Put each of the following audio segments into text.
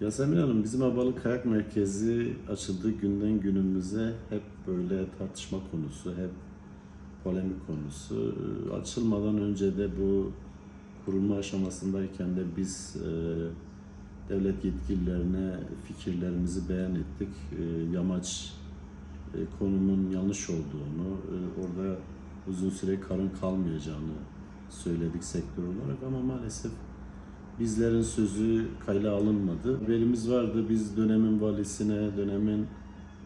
Yasemin Hanım bizim Abalık Kayak Merkezi açıldığı günden günümüze hep böyle tartışma konusu, hep polemik konusu. Açılmadan önce de bu kurulma aşamasındayken de biz e, devlet yetkililerine fikirlerimizi beyan ettik. E, yamaç e, konumun yanlış olduğunu, e, orada uzun süre karın kalmayacağını söyledik sektör olarak ama maalesef bizlerin sözü kayla alınmadı. Haberimiz vardı biz dönemin valisine, dönemin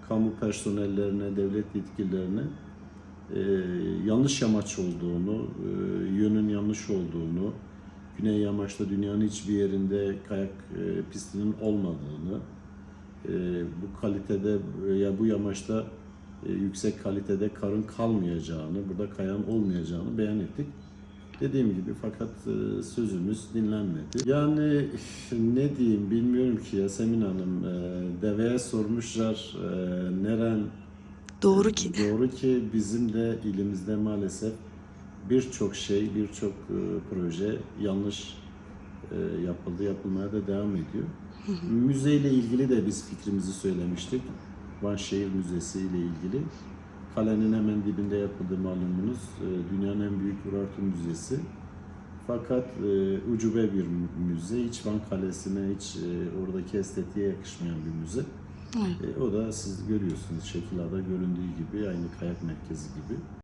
kamu personellerine, devlet yetkililerine e, yanlış yamaç olduğunu, e, yönün yanlış olduğunu, Güney Yamaç'ta dünyanın hiçbir yerinde kayak e, pistinin olmadığını, e, bu kalitede e, ya bu yamaçta e, yüksek kalitede karın kalmayacağını, burada kayan olmayacağını beyan ettik. Dediğim gibi fakat e, sözümüz dinlenmedi. Yani ne diyeyim bilmiyorum ki Yasemin Hanım. E, deveye sormuşlar e, neren Doğru ki. Doğru ki bizim de ilimizde maalesef birçok şey, birçok proje yanlış yapıldı, yapılmaya da devam ediyor. Müzeyle ilgili de biz fikrimizi söylemiştik. Van Şehir Müzesi ile ilgili. Kalenin hemen dibinde yapıldığı malumunuz e, dünyanın en büyük Urartu Müzesi. Fakat e, ucube bir müze, hiç Van Kalesi'ne, hiç e, oradaki estetiğe yakışmayan bir müze. Evet. E, o da siz görüyorsunuz şekillerde göründüğü gibi aynı kayak merkezi gibi.